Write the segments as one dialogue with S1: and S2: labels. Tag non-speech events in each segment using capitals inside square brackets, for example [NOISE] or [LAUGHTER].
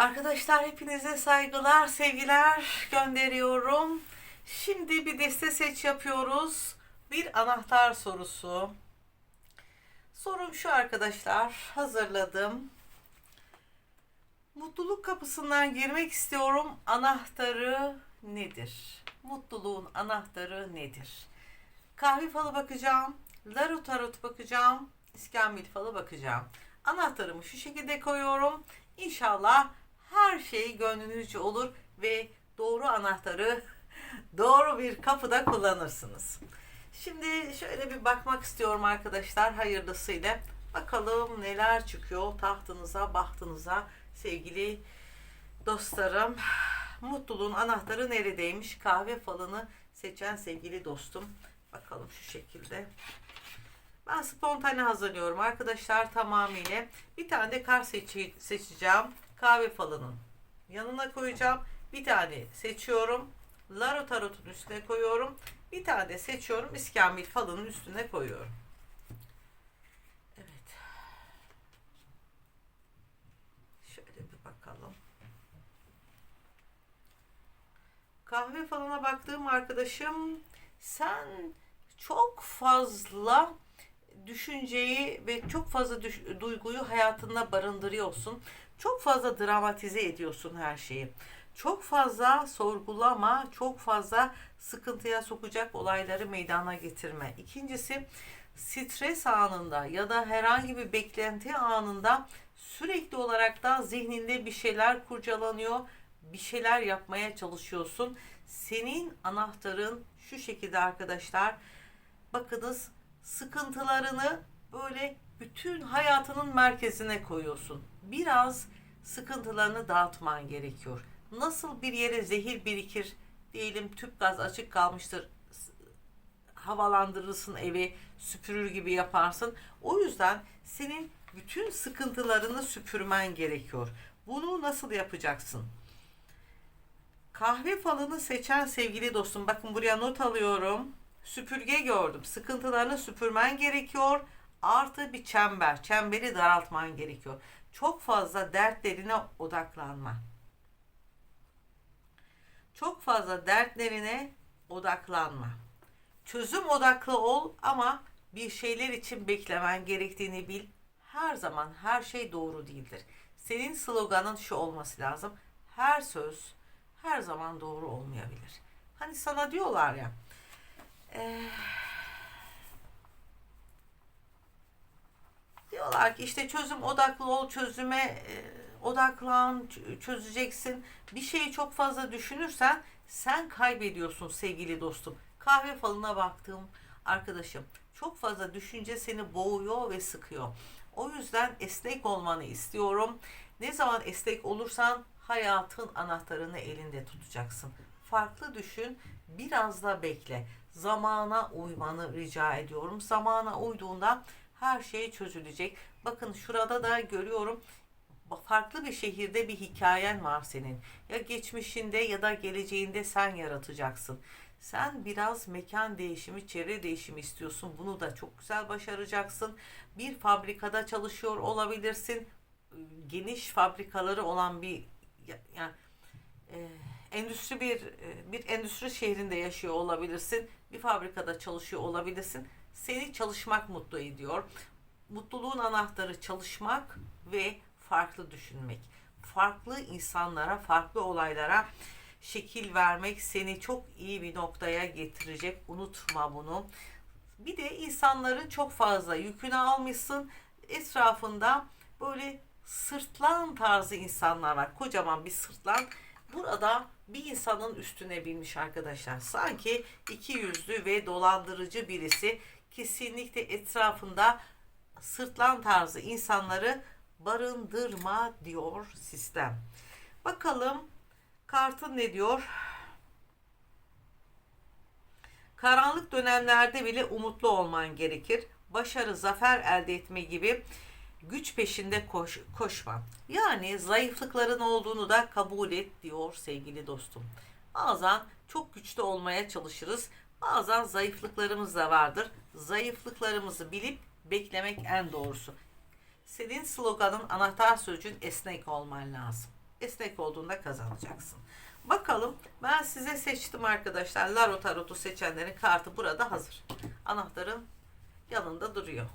S1: Arkadaşlar hepinize saygılar, sevgiler gönderiyorum. Şimdi bir deste seç yapıyoruz. Bir anahtar sorusu. Sorum şu arkadaşlar. Hazırladım. Mutluluk kapısından girmek istiyorum. Anahtarı nedir? Mutluluğun anahtarı nedir? Kahve falı bakacağım. Larut tarot bakacağım. İskambil falı bakacağım. Anahtarımı şu şekilde koyuyorum. İnşallah her şey gönlünüzce olur ve doğru anahtarı [LAUGHS] doğru bir kapıda kullanırsınız. Şimdi şöyle bir bakmak istiyorum arkadaşlar hayırlısıyla. Bakalım neler çıkıyor tahtınıza, bahtınıza sevgili dostlarım. Mutluluğun anahtarı neredeymiş? Kahve falını seçen sevgili dostum. Bakalım şu şekilde. Ben spontane hazırlıyorum arkadaşlar tamamıyla. Bir tane de kar seçeceğim. Kahve falının yanına koyacağım. Bir tane seçiyorum. Laro tarotun üstüne koyuyorum. Bir tane seçiyorum. İskambil falının üstüne koyuyorum. Evet. Şöyle bir bakalım. Kahve falına baktığım arkadaşım sen çok fazla düşünceyi ve çok fazla duyguyu hayatında barındırıyorsun. Çok fazla dramatize ediyorsun her şeyi. Çok fazla sorgulama, çok fazla sıkıntıya sokacak olayları meydana getirme. İkincisi stres anında ya da herhangi bir beklenti anında sürekli olarak da zihninde bir şeyler kurcalanıyor, bir şeyler yapmaya çalışıyorsun. Senin anahtarın şu şekilde arkadaşlar. Bakınız sıkıntılarını böyle bütün hayatının merkezine koyuyorsun. Biraz sıkıntılarını dağıtman gerekiyor. Nasıl bir yere zehir birikir diyelim tüp gaz açık kalmıştır havalandırırsın evi süpürür gibi yaparsın. O yüzden senin bütün sıkıntılarını süpürmen gerekiyor. Bunu nasıl yapacaksın? Kahve falını seçen sevgili dostum bakın buraya not alıyorum. Süpürge gördüm. Sıkıntılarını süpürmen gerekiyor. Artı bir çember. Çemberi daraltman gerekiyor. Çok fazla dertlerine odaklanma. Çok fazla dertlerine odaklanma. Çözüm odaklı ol ama bir şeyler için beklemen gerektiğini bil. Her zaman her şey doğru değildir. Senin sloganın şu olması lazım. Her söz her zaman doğru olmayabilir. Hani sana diyorlar ya eee, diyorlar ki işte çözüm odaklı ol, çözüme e, odaklan, çözeceksin. Bir şeyi çok fazla düşünürsen sen kaybediyorsun sevgili dostum. Kahve falına baktığım arkadaşım çok fazla düşünce seni boğuyor ve sıkıyor. O yüzden esnek olmanı istiyorum. Ne zaman esnek olursan hayatın anahtarını elinde tutacaksın. Farklı düşün, biraz da bekle. Zamana uymanı rica ediyorum. Zamana uyduğunda her şey çözülecek. Bakın şurada da görüyorum farklı bir şehirde bir hikayen var senin. Ya geçmişinde ya da geleceğinde sen yaratacaksın. Sen biraz mekan değişimi, çevre değişimi istiyorsun. Bunu da çok güzel başaracaksın. Bir fabrikada çalışıyor olabilirsin. Geniş fabrikaları olan bir ya- yani e, endüstri bir e, bir endüstri şehrinde yaşıyor olabilirsin. Bir fabrikada çalışıyor olabilirsin. Seni çalışmak mutlu ediyor. Mutluluğun anahtarı çalışmak ve farklı düşünmek. Farklı insanlara, farklı olaylara şekil vermek seni çok iyi bir noktaya getirecek. Unutma bunu. Bir de insanların çok fazla yükünü almışsın. Etrafında böyle sırtlan tarzı insanlar var. Kocaman bir sırtlan. Burada bir insanın üstüne binmiş arkadaşlar. Sanki iki yüzlü ve dolandırıcı birisi kesinlikle etrafında sırtlan tarzı insanları barındırma diyor sistem. Bakalım kartın ne diyor? Karanlık dönemlerde bile umutlu olman gerekir. Başarı, zafer elde etme gibi güç peşinde koş, koşma. Yani zayıflıkların olduğunu da kabul et diyor sevgili dostum. Bazen çok güçlü olmaya çalışırız. Bazen zayıflıklarımız da vardır. Zayıflıklarımızı bilip beklemek en doğrusu. Senin sloganın anahtar sözcüğün esnek olman lazım. Esnek olduğunda kazanacaksın. Bakalım ben size seçtim arkadaşlar. Laro Tarot'u seçenlerin kartı burada hazır. Anahtarın yanında duruyor.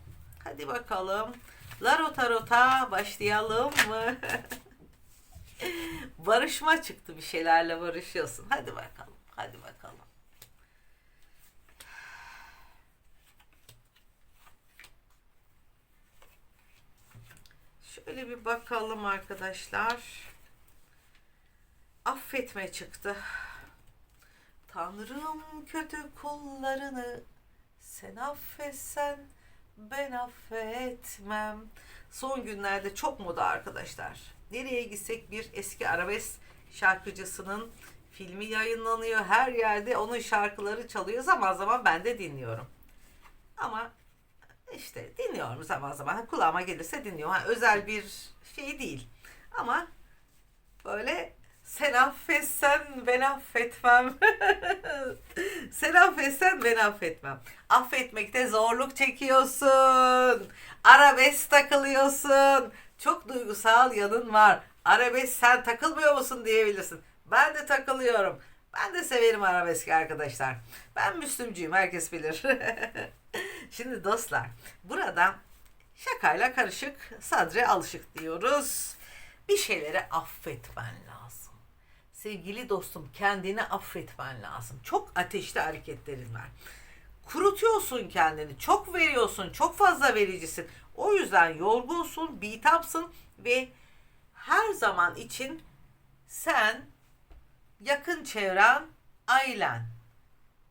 S1: Hadi bakalım. Laro Tarot'a başlayalım mı? [LAUGHS] Barışma çıktı bir şeylerle barışıyorsun. Hadi bakalım. Hadi bakalım. Şöyle bir bakalım arkadaşlar. Affetme çıktı. Tanrım kötü kullarını sen affetsen ben affetmem. Son günlerde çok moda arkadaşlar. Nereye gitsek bir eski arabesk şarkıcısının filmi yayınlanıyor. Her yerde onun şarkıları çalıyor. Zaman zaman ben de dinliyorum. Ama işte dinliyorum zaman zaman. Kulağıma gelirse dinliyorum. Ha, özel bir şey değil. Ama böyle sen affetsen ben affetmem. [LAUGHS] sen affetsen ben affetmem. Affetmekte zorluk çekiyorsun. Arabesk takılıyorsun. Çok duygusal yanın var. Arabesk sen takılmıyor musun diyebilirsin. Ben de takılıyorum. Ben de severim arabesk arkadaşlar. Ben Müslümcüyüm herkes bilir. [LAUGHS] Şimdi dostlar burada şakayla karışık sadre alışık diyoruz. Bir şeyleri affetmen lazım. Sevgili dostum kendini affetmen lazım. Çok ateşli hareketlerin var. Kurutuyorsun kendini. Çok veriyorsun. Çok fazla vericisin. O yüzden yorgunsun, bitapsın ve her zaman için sen, yakın çevren, ailen.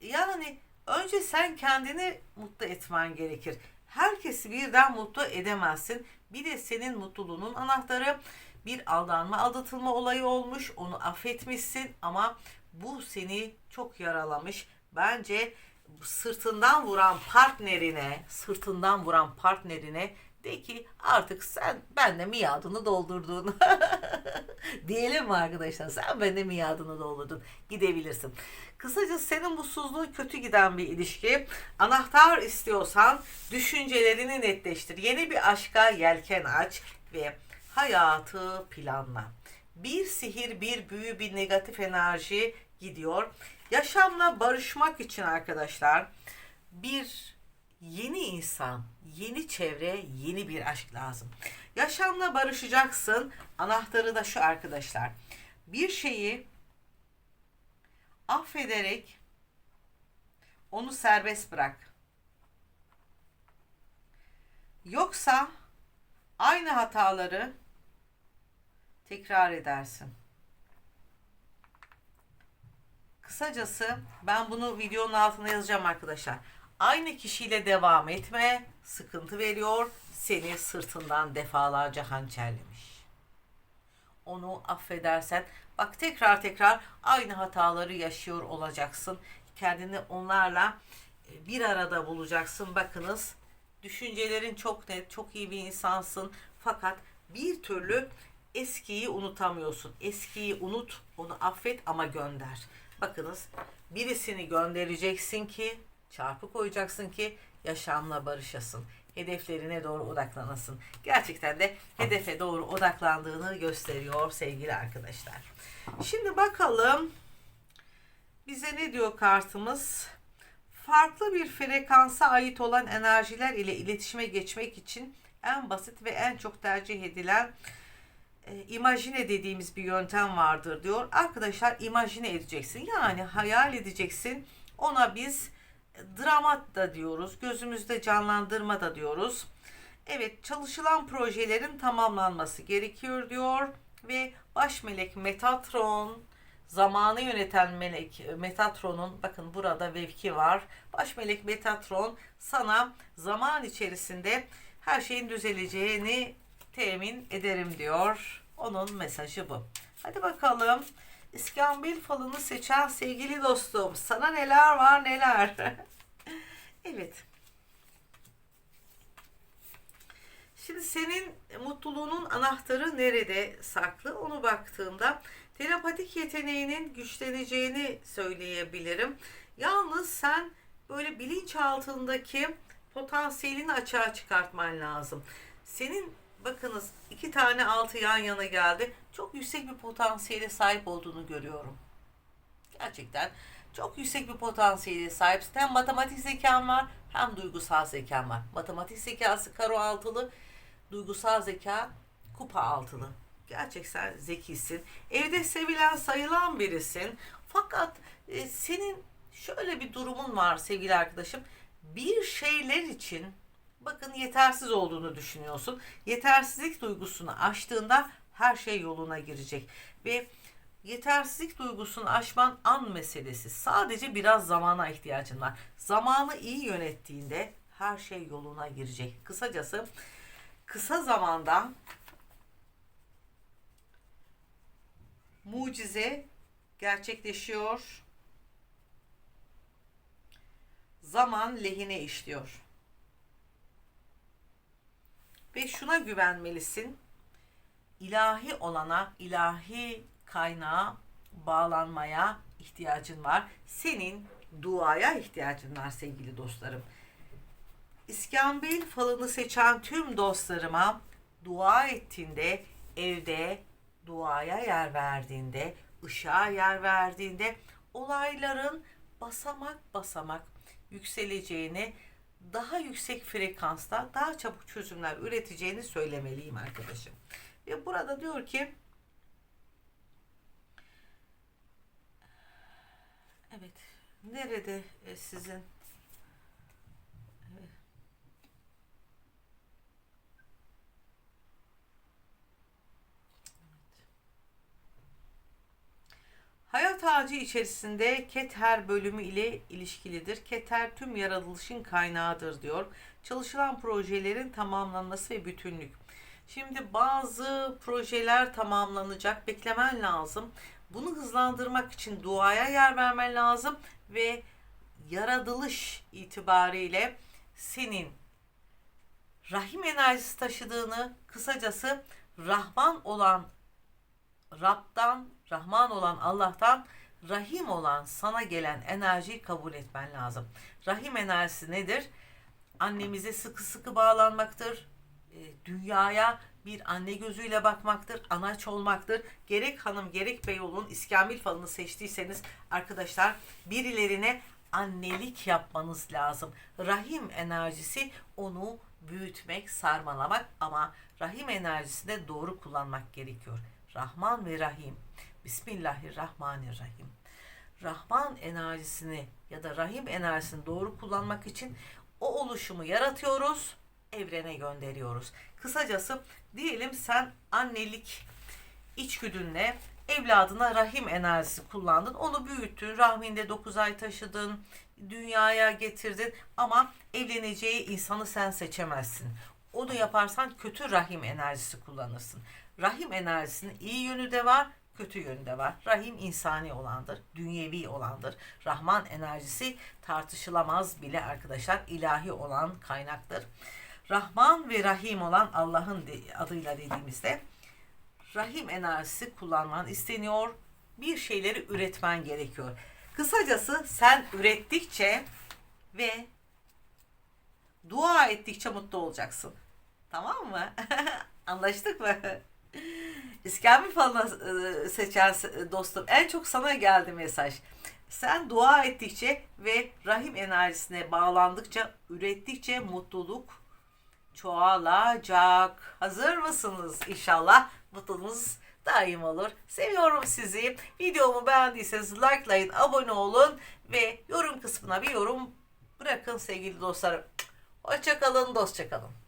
S1: Yani önce sen kendini mutlu etmen gerekir. Herkesi birden mutlu edemezsin. Bir de senin mutluluğunun anahtarı bir aldanma aldatılma olayı olmuş. Onu affetmişsin ama bu seni çok yaralamış. Bence sırtından vuran partnerine, sırtından vuran partnerine de ki artık sen bende miadını doldurdun. [LAUGHS] Diyelim mi arkadaşlar? Sen bende miadını doldurdun. Gidebilirsin. Kısaca senin mutsuzluğun kötü giden bir ilişki. Anahtar istiyorsan düşüncelerini netleştir. Yeni bir aşka yelken aç ve hayatı planla. Bir sihir, bir büyü, bir negatif enerji gidiyor. Yaşamla barışmak için arkadaşlar bir yeni insan, yeni çevre, yeni bir aşk lazım. Yaşamla barışacaksın. Anahtarı da şu arkadaşlar. Bir şeyi affederek onu serbest bırak. Yoksa aynı hataları tekrar edersin. Kısacası ben bunu videonun altına yazacağım arkadaşlar. Aynı kişiyle devam etme, sıkıntı veriyor, seni sırtından defalarca hançerlemiş. Onu affedersen, bak tekrar tekrar aynı hataları yaşıyor olacaksın. Kendini onlarla e, bir arada bulacaksın. Bakınız, düşüncelerin çok net, çok iyi bir insansın. Fakat bir türlü eskiyi unutamıyorsun. Eskiyi unut, onu affet ama gönder. Bakınız birisini göndereceksin ki çarpı koyacaksın ki yaşamla barışasın. Hedeflerine doğru odaklanasın. Gerçekten de hedefe doğru odaklandığını gösteriyor sevgili arkadaşlar. Şimdi bakalım bize ne diyor kartımız? Farklı bir frekansa ait olan enerjiler ile iletişime geçmek için en basit ve en çok tercih edilen e, imajine dediğimiz bir yöntem vardır diyor. Arkadaşlar imajine edeceksin. Yani hayal edeceksin. Ona biz dramat da diyoruz. Gözümüzde canlandırma da diyoruz. Evet çalışılan projelerin tamamlanması gerekiyor diyor. Ve baş melek Metatron zamanı yöneten melek Metatron'un bakın burada vevki var. Baş melek Metatron sana zaman içerisinde her şeyin düzeleceğini temin ederim diyor. Onun mesajı bu. Hadi bakalım. İskambil falını seçen sevgili dostum. Sana neler var neler. [LAUGHS] evet. Şimdi senin mutluluğunun anahtarı nerede saklı? Onu baktığımda terapatik yeteneğinin güçleneceğini söyleyebilirim. Yalnız sen böyle bilinç altındaki potansiyelini açığa çıkartman lazım. Senin bakınız iki tane altı yan yana geldi. Çok yüksek bir potansiyele sahip olduğunu görüyorum. Gerçekten çok yüksek bir potansiyele sahipsin. Hem matematik zekan var hem duygusal zekan var. Matematik zekası karo altılı, duygusal zeka kupa altılı. Gerçekten zekisin. Evde sevilen sayılan birisin. Fakat e, senin şöyle bir durumun var sevgili arkadaşım. Bir şeyler için bakın yetersiz olduğunu düşünüyorsun. Yetersizlik duygusunu aştığında her şey yoluna girecek. Ve yetersizlik duygusunu aşman an meselesi. Sadece biraz zamana ihtiyacın var. Zamanı iyi yönettiğinde her şey yoluna girecek. Kısacası kısa zamanda mucize gerçekleşiyor. Zaman lehine işliyor. Ve şuna güvenmelisin. İlahi olana, ilahi kaynağa bağlanmaya ihtiyacın var. Senin duaya ihtiyacın var sevgili dostlarım. İskambil falını seçen tüm dostlarıma dua ettiğinde, evde duaya yer verdiğinde, ışığa yer verdiğinde olayların basamak basamak yükseleceğini, daha yüksek frekansta daha çabuk çözümler üreteceğini söylemeliyim arkadaşım. Ve burada diyor ki Evet. Nerede e, sizin Evet. Ağacı içerisinde Keter bölümü ile ilişkilidir. Keter tüm yaratılışın kaynağıdır diyor. Çalışılan projelerin tamamlanması ve bütünlük. Şimdi bazı projeler tamamlanacak, beklemen lazım. Bunu hızlandırmak için duaya yer vermen lazım ve yaratılış itibariyle senin rahim enerjisi taşıdığını, kısacası Rahman olan Rab'dan, Rahman olan Allah'tan Rahim olan sana gelen enerjiyi kabul etmen lazım. Rahim enerjisi nedir? Annemize sıkı sıkı bağlanmaktır. E, Dünyaya bir anne gözüyle bakmaktır, anaç olmaktır. Gerek hanım gerek bey olun İskambil falını seçtiyseniz arkadaşlar birilerine annelik yapmanız lazım. Rahim enerjisi onu büyütmek, sarmalamak ama rahim enerjisini doğru kullanmak gerekiyor. Rahman ve Rahim. Bismillahirrahmanirrahim. Rahman enerjisini ya da Rahim enerjisini doğru kullanmak için o oluşumu yaratıyoruz, evrene gönderiyoruz. Kısacası diyelim sen annelik içgüdünle evladına rahim enerjisi kullandın. Onu büyüttün, rahminde 9 ay taşıdın, dünyaya getirdin ama evleneceği insanı sen seçemezsin. Onu yaparsan kötü rahim enerjisi kullanırsın. Rahim enerjisinin iyi yönü de var, kötü yönü de var. Rahim insani olandır, dünyevi olandır. Rahman enerjisi tartışılamaz bile arkadaşlar ilahi olan kaynaktır. Rahman ve Rahim olan Allah'ın adıyla dediğimizde Rahim enerjisi kullanman isteniyor. Bir şeyleri üretmen gerekiyor. Kısacası sen ürettikçe ve dua ettikçe mutlu olacaksın. Tamam mı? [LAUGHS] Anlaştık mı? İskambil falan e, seçen dostum en çok sana geldi mesaj. Sen dua ettikçe ve rahim enerjisine bağlandıkça, ürettikçe mutluluk çoğalacak. Hazır mısınız? İnşallah mutluluğunuz daim olur. Seviyorum sizi. Videomu beğendiyseniz likelayın, abone olun ve yorum kısmına bir yorum bırakın sevgili dostlarım. Hoşçakalın, dostçakalın.